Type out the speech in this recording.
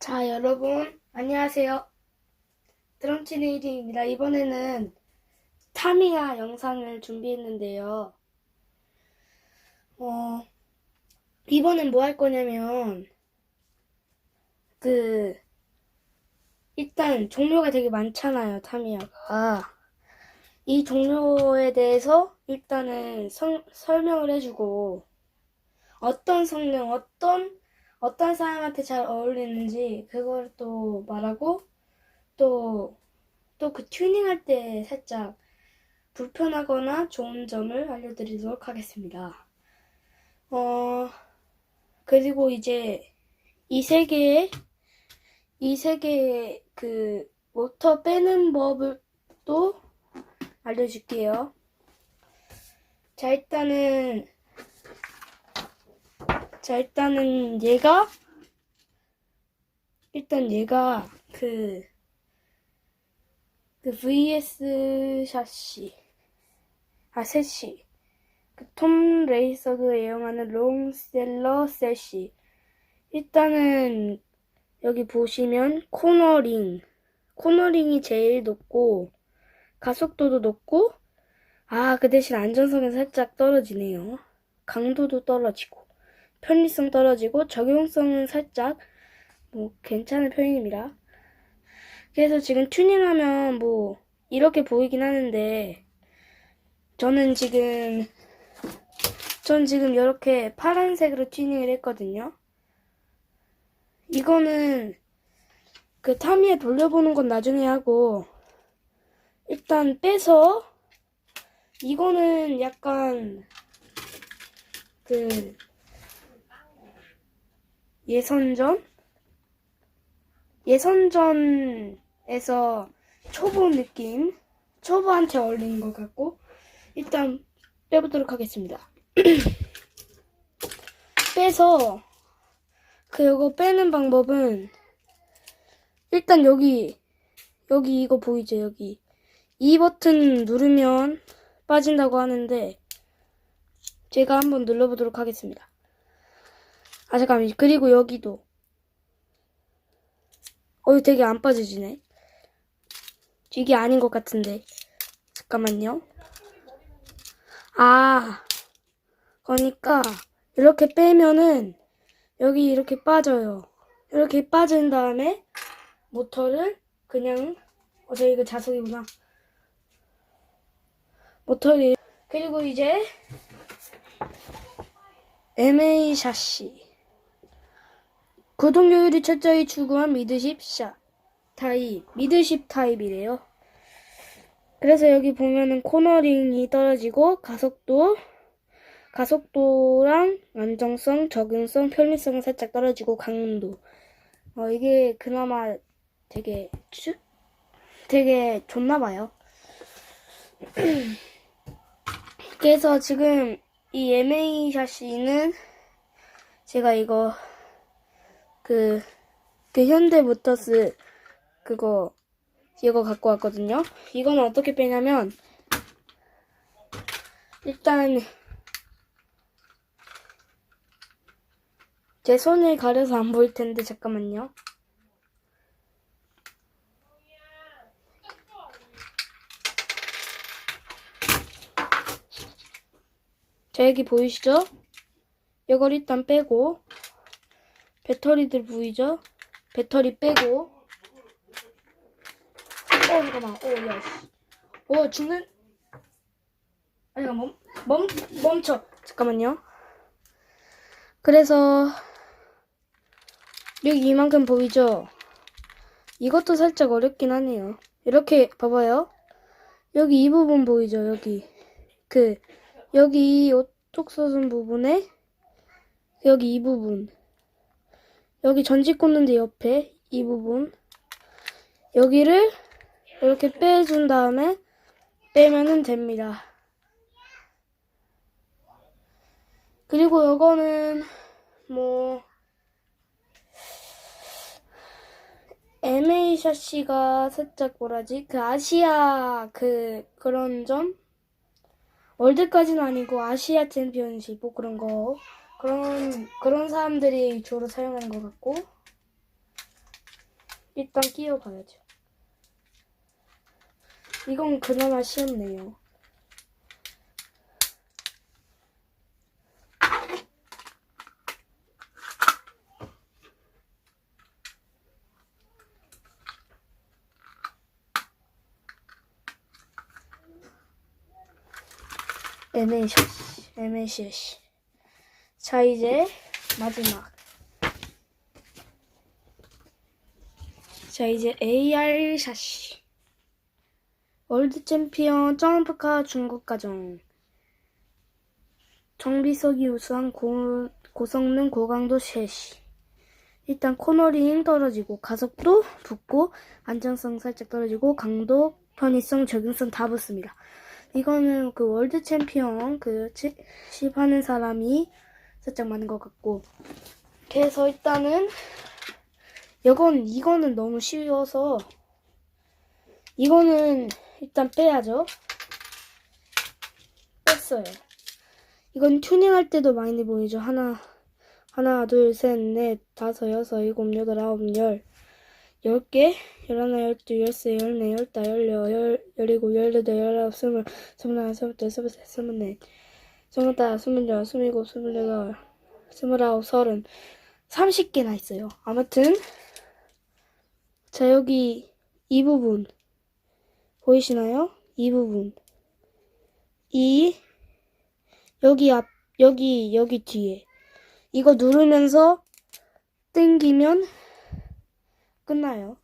자, 여러분, 안녕하세요. 드럼치네이딩입니다. 이번에는 타미야 영상을 준비했는데요. 어, 이번엔 뭐 할 거냐면, 그, 일단 종류가 되게 많잖아요, 타미야가. 이 종류에 대해서 일단은 성- 설명을 해주고, 어떤 성능, 어떤 어떤 사람한테 잘 어울리는지 그걸 또 말하고 또 또 그 튜닝할 때 살짝 불편하거나 좋은 점을 알려드리도록 하겠습니다. 어 그리고 이제 이 세 개의 이 세 개의 그 모터 빼는 법을 또 알려줄게요. 자 일단은 자, 일단은 얘가, 일단 얘가 그, 그 VS 샷시, 아, 셋시, 그톰 레이서도 애용하는 롱셀러 셋시. 일단은 여기 보시면 코너링, 코너링이 제일 높고, 가속도도 높고, 아, 그 대신 안전성은 살짝 떨어지네요. 강도도 떨어지고. 편리성 떨어지고 적용성은 살짝 뭐 괜찮은 편입니다. 그래서 지금 튜닝하면 뭐 이렇게 보이긴 하는데 저는 지금 전 지금 이렇게 파란색으로 튜닝을 했거든요. 이거는 그 타미에 돌려보는 건 나중에 하고 일단 빼서 이거는 약간 그 예선전? 예선전에서 초보 느낌, 초보한테 어울리는 것 같고, 일단 빼보도록 하겠습니다. 빼서, 그, 이거 빼는 방법은, 일단 여기, 여기 이거 보이죠, 여기. 이 버튼 누르면 빠진다고 하는데, 제가 한번 눌러보도록 하겠습니다. 아, 잠깐만. 그리고 여기도. 어, 되게 안 빠져지네. 이게 아닌 것 같은데. 잠깐만요. 아, 그러니까, 이렇게 빼면은, 여기 이렇게 빠져요. 이렇게 빠진 다음에, 모터를 그냥, 어, 저 이거 자석이구나. 모터를, 그리고 이제, MA 샤시. 구동료율이 철저히 추구한 미드십 샷 타입, 미드십 타입이래요. 그래서 여기 보면은 코너링이 떨어지고 가속도, 가속도랑 안정성, 적응성, 편리성은 살짝 떨어지고 강도. 어, 이게 그나마 되게 추, 되게 좋나 봐요. 그래서 지금 이 MA 샤시는 제가 이거 그, 그 현대모터스 그거 이거 갖고 왔거든요. 이거는 어떻게 빼냐면 일단 제 손을 가려서 안 보일 텐데 잠깐만요. 자 여기 보이시죠? 이걸 일단 빼고 배터리들 보이죠? 배터리 빼고. 어 잠깐만. 오야 씨. 오 죽는. 아니 멈, 멈 멈춰. 잠깐만요. 그래서 여기 이만큼 보이죠? 이것도 살짝 어렵긴 하네요. 이렇게 봐봐요. 여기 이 부분 보이죠? 여기. 그 여기 오톡 쏘은 부분에 여기 이 부분 여기 전지 꽂는데 옆에 이 부분. 여기를 이렇게 빼준 다음에 빼면은 됩니다. 그리고 요거는 뭐 MA 샤시가 살짝 뭐라지? 그 아시아 그 그런 점? 월드까지는 아니고 아시아 챔피언십 뭐 그런 거 그런 그런 사람들이 주로 사용하는 것 같고 일단 끼워봐야죠. 이건 그나마 쉬웠네요. 애매셔시, 애매셔시. 자, 이제 마지막. 자, 이제 AR 샷시. 월드 챔피언 점프카 중국 가정. 정비석이 우수한 고, 고성능 고강도 셋이. 일단 코너링 떨어지고 가속도 붙고 안정성 살짝 떨어지고 강도, 편의성, 적용성 다 붙습니다. 이거는 그 월드 챔피언 그 치- 시합하는 사람이 살짝 많은 것 같고. 그래서 일단은 이건 이거는 너무 쉬워서 이거는 일단 빼야죠. 뺐어요. 이건 튜닝할 때도 많이 보이죠? 하나 하나 둘셋넷 다섯 여섯 일곱 여덟 아홉 열. 열 개? 열하나 열둘 열세 열네 열다 열여 열 열일곱 열여덟 열아홉 스물 스물하나 스물둘 스물셋 스물넷 스물다섯 스물여섯 스물일곱 스물여덟 스물아홉 서른 30개나 있어요. 아무튼 자 여기 이 부분 보이시나요? 이 부분 이 여기 앞 여기 여기 뒤에 이거 누르면서 땡기면 끝나요.